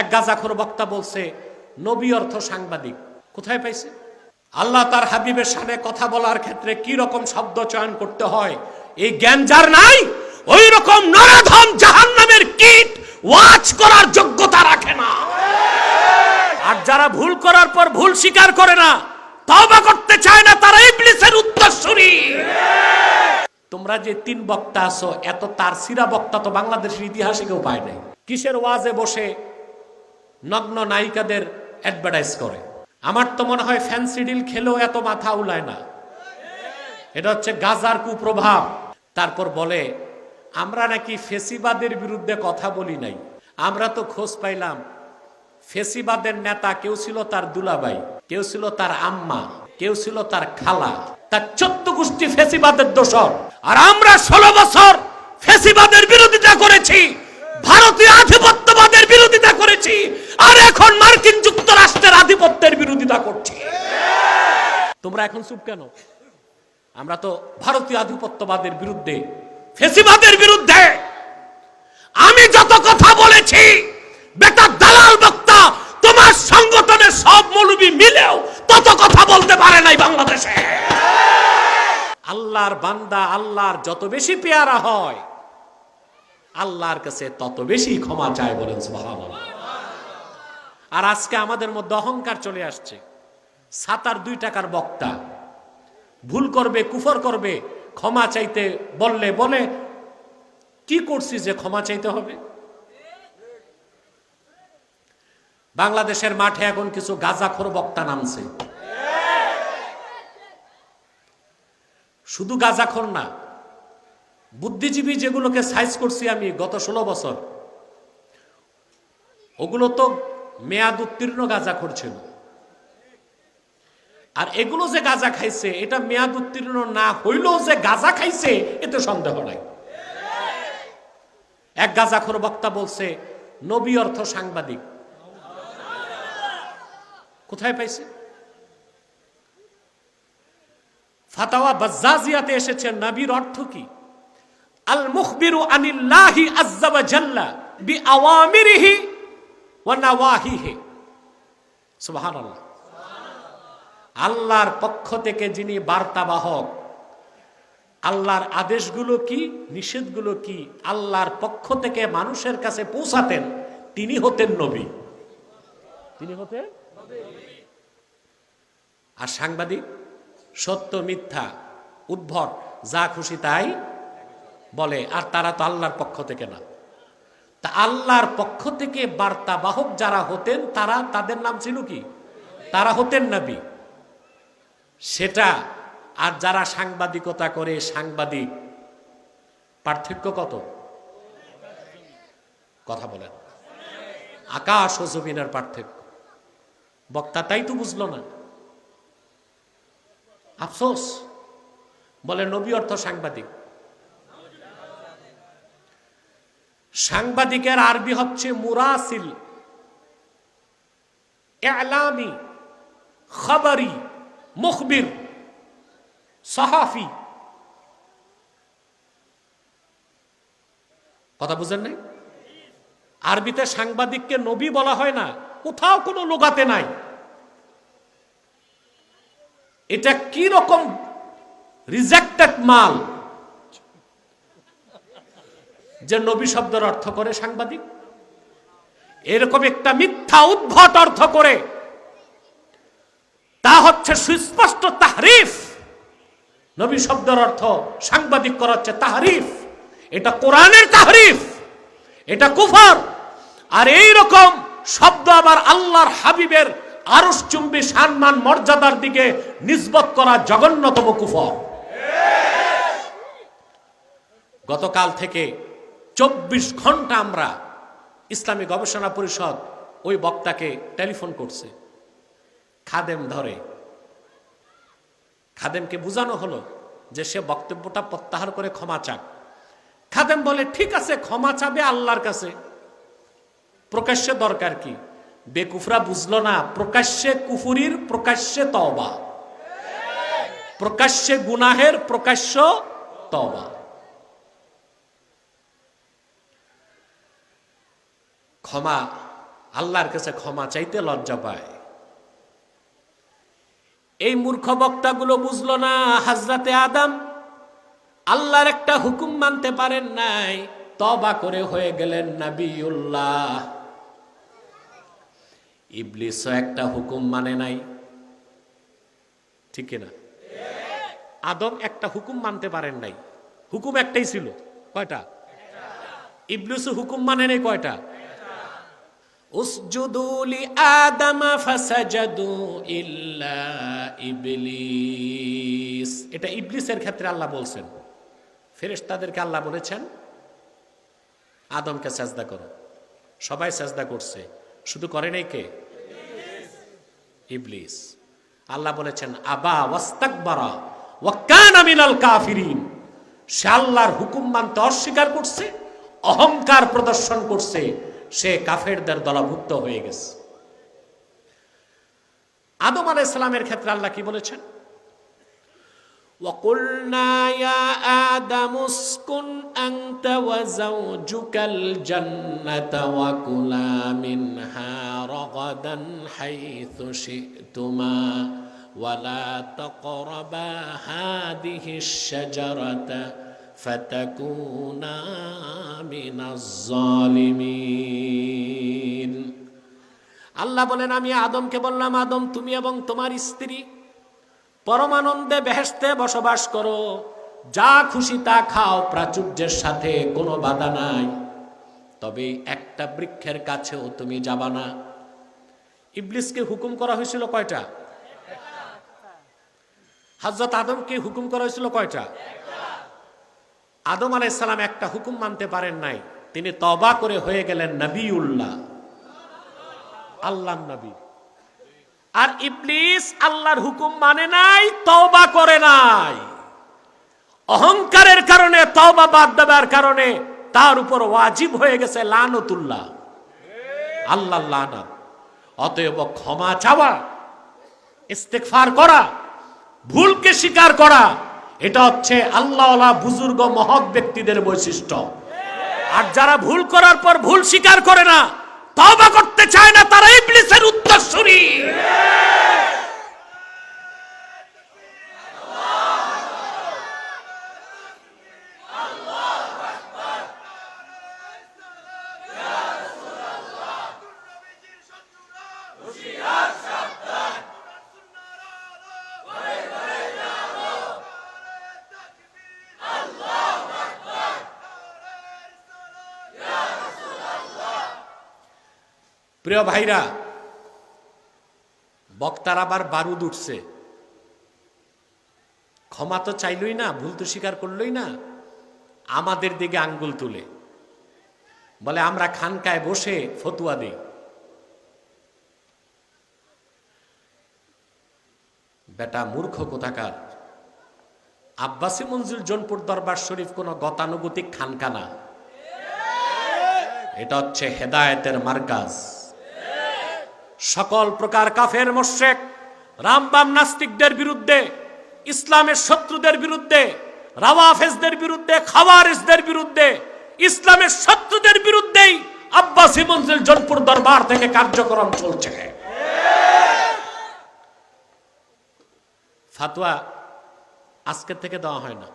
এক গাজাখোর বক্তা বলছে, নবী অর্থ সাংবাদিক, কোথায় পাইছে? আল্লাহ তার হাবিবের সামনে কথা বলার ক্ষেত্রে কি রকম শব্দ চয়ন করতে হয়, এই জ্ঞান যার নাই, ওই রকম নরাধম জাহান্নামের কীট ওয়াচ করার যোগ্যতা রাখে না। আর যারা ভুল করার পর ভুল স্বীকার করে না, তওবা করতে চায় না, তারা ইবলিসের উত্তরসূরি। তোমরা যে তিন বক্তা আছো, এত তার সিরা বক্তা তো বাংলাদেশের ইতিহাসে কেউ পায় নাই। কিসের ওয়াজে বসে নগ্ন নায়িকাদের অ্যাডভার্টাইজ করে। আমার তো মনে হয় ফ্যান্সি ডিল খেলেও এত মাথা উলায় না। এটা হচ্ছে গাজার কুপ্রভাব। তারপর বলে, আমরা নাকি ফেসিবাদের বিরুদ্ধে কথা বলি নাই। আমরা তো খোঁজ পাইলাম, ফেসিবাদের নেতা কেউ ছিল তার দুলাবাই কেউ ছিল তার আম্মা, কেউ ছিল তার খালা। তার চোদ্দ গোষ্ঠী ফেসিবাদের দোষর। আর আমরা ষোলো বছর ফেসিবাদের বিরোধিতা করেছি। ভারতীয় আধিপত্যবাদের বিরোধিতা করেছি। আর এখন মার্কিন যুক্তরাষ্ট্রের আধিপত্যের বিরোধিতা করছি। তোমরা এখন চুপ কেন? আমরা তো ভারতীয় আধিপত্যবাদের বিরুদ্ধে, ফেসিবাদের বিরুদ্ধে, আমি যত কথা বলেছি বেটা দালাল বক্তা, তোমার সংগঠনের সব মৌলবী মিলেও তত কথা বলতে পারে নাই বাংলাদেশে। আল্লাহর বান্দা, আল্লাহর যত বেশি পেয়ারা হয় আল্লাহর কাছে তত বেশি ক্ষমা চায় বলেন সুবহানাল্লাহ। আর আজকে আমাদের মধ্যে অহংকার চলে আসছে। সাতার দুই টাকার বক্তা। ভুল করবে, কুফর করবে, ক্ষমা চাইতে বললে বলে, কি করছি যে ক্ষমা চাইতে হবে? বাংলাদেশের মাঠে এখন কিছু গাজাখোর বক্তা নামছে। শুধু গাজাখোর না বুদ্ধিজীবী যেগুলোকে সাইজ করছি আমি গত ষোলো বছর, ওগুলো তো মেয়াদ উত্তীর্ণ গাজাখোর ছিল আর এগুলো যে গাঁজা খাইছে, এটা মেয়াদ উত্তীর্ণ না হইলেও যে গাঁজা খাইছে, এতে সন্দেহ নাই। এক গাজাখোর বক্তা বলছে, নবী অর্থ সাংবাদিক। কোথায় পাইছে? ফাতাওয়া বাজ্জাজিয়াতে এসেছে, নবীর অর্থ কি? আল আনিল্লাহি জাল্লা বি আওয়ামিরিহি ওয়া নাওয়াহিহি। সুবহানাল্লাহ। আল্লাহর পক্ষ থেকে যিনি বার্তাবাহক, আল্লাহর আদেশগুলো কি, নিষেধগুলো কি, আল্লাহর পক্ষ থেকে মানুষের কাছে পৌঁছাতেন, তিনি হতেন নবী। তিনি হতেন আর সাংবাদিক, সত্য, মিথ্যা, উদ্ভট, যা খুশি তাই বলে, আর তারা তো আল্লাহর পক্ষ থেকে না। তা আল্লাহর পক্ষ থেকে বার্তাবাহক যারা হতেন, তারা তাদের নাম ছিল কি? তারা হতেন নবী। সেটা আর যারা সাংবাদিকতা করে, সাংবাদিক, পার্থক্য কত? কথা বলেন। আকাশ ও জমিনের পার্থক্য। বক্তা তাই তো বুঝলো না। আফসোস। বলে, নবী অর্থ সাংবাদিক। সাংবাদিকের আরবি হচ্ছে মুরাসিল। এলামি, খবরি, মুখবির, সাহাফি। কথা বুঝেন নাই? আরবিতে সাংবাদিককে নবী বলা হয় না, কোথাও কোনো লোগাতে নাই। এটা কি রকম রিজেক্টেড মাল? যে নবী শব্দের অর্থ করে সাংবাদিক। এরকম একটা মিথ্যা উদ্ভট অর্থ করে। তা হচ্ছে সুস্পষ্ট তাহরিফ। নবী শব্দের অর্থ সাংবাদিক করা হচ্ছে তাহরিফ। এটা কোরআনের তাহরিফ। এটা কুফর। আর এই রকম শব্দ আবার আল্লাহর হাবিবের আরস চুম্বি সম্মান, মর্যাদার দিকে নিসবত করা জঘন্যতম কুফর। গতকাল থেকে চব্বিশ ঘণ্টা আমরা ইসলামী গবেষণা পরিষদ ওই বক্তাকে টেলিফোন করছে। খাদেম ধরে। খাদেমকে বোঝানো হলো যে সে বক্তব্যটা প্রত্যাহার করে ক্ষমা চাক। খাদেম বলে, ঠিক আছে, ক্ষমা চাবে আল্লাহর কাছে। প্রকাশ্যে দরকার কি? বেকুফরা বুঝলো না, প্রকাশ্যে কুফুরির প্রকাশ্যে তবা প্রকাশ্যে গুনাহের প্রকাশ্য তওবা। ক্ষমা, আল্লাহর কাছে ক্ষমা চাইতে লজ্জা পায়। এই মূর্খ বক্তাগুলো বুঝলো না, হাজরাতে আদম, আল্লাহর একটা হুকুম মানতে পারেন নাই, তবা করে হয়ে গেলেন নাবিউল্লাহ। ইবলিসও একটা হুকুম মানে নাই। ঠিক না আদম একটা হুকুম মানতে পারেন নাই। হুকুম একটাই ছিল। কয়টা? ইবলিসও হুকুম মানে নাই কয়টা? উসজুদু লি আদম ফাসাজাদু ইল্লা ইবলিস। এটা ইবলিসের ক্ষেত্রে আল্লাহ বলছেন। ফেরেশতাদেরকে আল্লাহ বলেছেন, আদমকে সাজদা করো। সবাই সাজদা করছে। শুধু করে নাই কে? ইবলিস। আল্লাহ বলেছেন, আবা ওয়াস্তাকবারা ওয়াকানা মিনাল কাফিরিন। সে আল্লাহর হুকুম মানতে অস্বীকার করছে, অহংকার প্রদর্শন করছে। সে কাফেরদের দলভুক্ত হয়ে গেছে আদম আলাইহিস সালামের ক্ষেত্রে আল্লাহ কি বলেছেন وقلنا يا آدم اسكن أنت وزوجك الجنة وكلا منها رغدا حيث شئتما ولا تقربا هذه الشجرة فتكونا من الظالمين আল্লাহ বলেন আমি আদমকে বললাম আদম তুমি এবং তোমার স্ত্রী পরমানন্দে বেহেস্তে বসবাস করো যা খুশি তা খাও প্রাচুর্যের সাথে কোনো বাধা নাই তবে একটা বৃক্ষের কাছেও তুমি যাবা না ইবলিসকে হুকুম করা হয়েছিল কয়টা হজরত আদমকে হুকুম করা হয়েছিল কয়টা আদম আলাইসালাম একটা হুকুম মানতে পারেন নাই। তিনি তবা করে হয়ে গেলেন নবীউল্লাহ। আল্লাহ নবী। আর ইবলিস আল্লাহর হুকুম মানে নাই, তওবা করে নাই। অহংকারের কারণে, তওবা বাদ দেবার কারণে তার উপর ওয়াজিব হয়ে গেছে লানতুল্লাহ। আল্লাহ লানত। অতএব ক্ষমা চাওয়া ইস্তেকফার করা, ভুলকে স্বীকার করা এটা হচ্ছে আল্লাহওয়ালা বুজুর্গ মহৎ ব্যক্তিদের বৈশিষ্ট্য। আর যারা ভুল করার পর ভুল স্বীকার করে না তবা করতে চায় না, তারা ইবলিসের উত্তরসূরি প্রিয় ভাইরা, বক্তার আবার বারুদ উঠছে। ক্ষমা তো চাইলই না, ভুল তো স্বীকার করলই না। আমাদের দিকে আঙ্গুল তুলে। বলে, আমরা খানকায় বসে ফতুয়া দিই। বেটা, মূর্খ কোথাকার? আব্বাসি মঞ্জুর জনপুর দরবার শরীফ কোন গতানুগতিক খানকা না। এটা হচ্ছে হেদায়েতের মার্কাজ। সকল প্রকার কাফের মোশেক রামবাম নাস্তিকদের বিরুদ্ধে, ইসলামের শত্রুদের বিরুদ্ধে, রাওয়াফেজদের বিরুদ্ধে, খাওয়ারিজদের বিরুদ্ধে, ইসলামের শত্রুদের বিরুদ্ধেই আব্বাসি মঞ্জিল জনপুর দরবার থেকে কার্যক্রম চলছে। ফাতোয়া আজকে থেকে দেওয়া হয় না।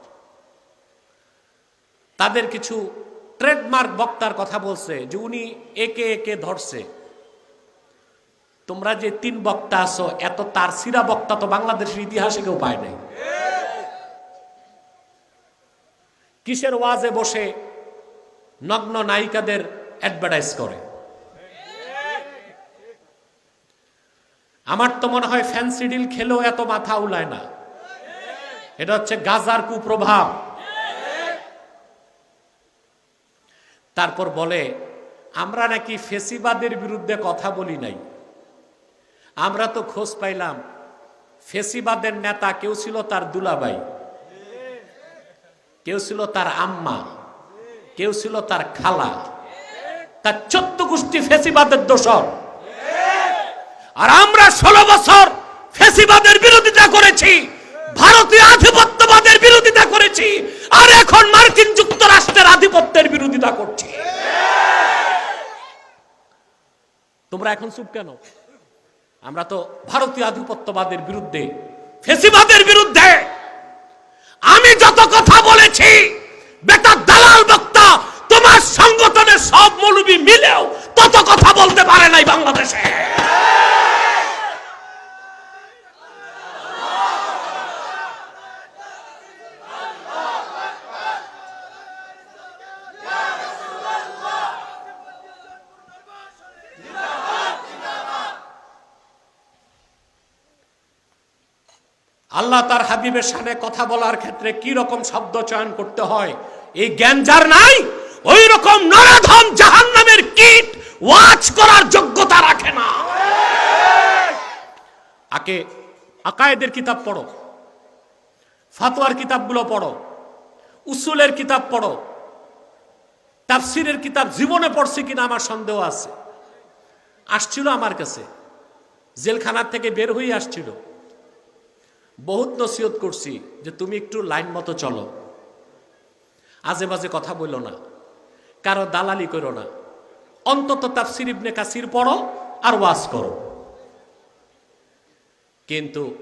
তাদের কিছু ট্রেডমার্ক বক্তার কথা বলছে যে উনি একে একে ধরছে। তোমরা যে তিন বক্তা আছো, এত তার সিরা বক্তা তো বাংলাদেশের ইতিহাসে কেউ পায় নাই। কিসের ওয়াজে বসে নগ্ন নায়িকাদের অ্যাডভার্টাইজ করে? আমার তো মনে হয় ফ্যান্সি ডিল খেলেও এত মাথা উলায় না। এটা হচ্ছে গাজার কুপ্রভাব। তারপর বলে, আমরা নাকি ফেসিবাদের বিরুদ্ধে কথা বলি নাই। আমরা তো খোঁজ পাইলাম, ফেসিবাদের নেতা কেউ ছিল তার দুলাবাই কেউ ছিল তার আম্মা, কেউ ছিল তার খালা। তার চোদ্দ গোষ্ঠী ফেসিবাদের দোষর। আর আমরা ষোলো বছর ফেসিবাদের বিরোধিতা করেছি, ভারতীয় আধিপত্যবাদের বিরোধিতা করেছি, আর এখন মার্কিন যুক্তরাষ্ট্রের আধিপত্যের বিরোধিতা করছি। তোমরা এখন চুপ কেন? আমরা তো ভারতীয় আধিপত্যবাদের বিরুদ্ধে, ফেসিবাদের বিরুদ্ধে আমি যত কথা বলেছি, বেটা দালাল বক্তা, তোমার সংগঠনের সব মৌলবী মিলেও তত কথা বলতে পারে নাই বাংলাদেশে। আল্লাহ তার হাবিবের সামনে কথা বলার ক্ষেত্রে কি রকম শব্দ চয়ন করতে হয়? এই জ্ঞান যার নাই, ওই রকম নরাধম জাহান নামের কীট ওয়াচ করার যোগ্যতা রাখে না। আকে, আকায়েদের কিতাব পড়ো, ফাতোয়ার কিতাবগুলো পড়ো, উসুলের কিতাব পড়ো, তাফসিরের কিতাব জীবনে পড়ছি কিনা আমার সন্দেহ আছে। আসছিল আমার কাছে, জেলখানার থেকে বের হয়ে আসছিল। বহুত নসিহত করছি যে তুমি একটু লাইন মতো চলো। আজে বাজে কথা বলল না। কারও দালালি করো না। অন্তত তাফসির ইবনে কাসির পড়ো আর ওয়াজ করো। কিন্তু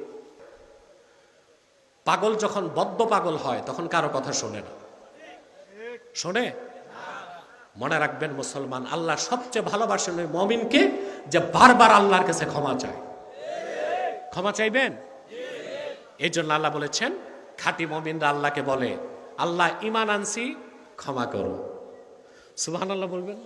পাগল যখন বদ্ধ পাগল হয়, তখন কারও কথা শোনে না। শোনে? মনে রাখবেন মুসলমান আল্লাহ সবচেয়ে ভালোবাসেন ওই মমিনকে যে বারবার আল্লাহর কাছে ক্ষমা চায়। ক্ষমা চাইবেন? এই জন্য আল্লাহ বলেছেন, খাটি মমিনরা আল্লাহকে বলে, আল্লাহ ইমান আনছি, ক্ষমা করো। সুবাহ আল্লাহ বলবেন?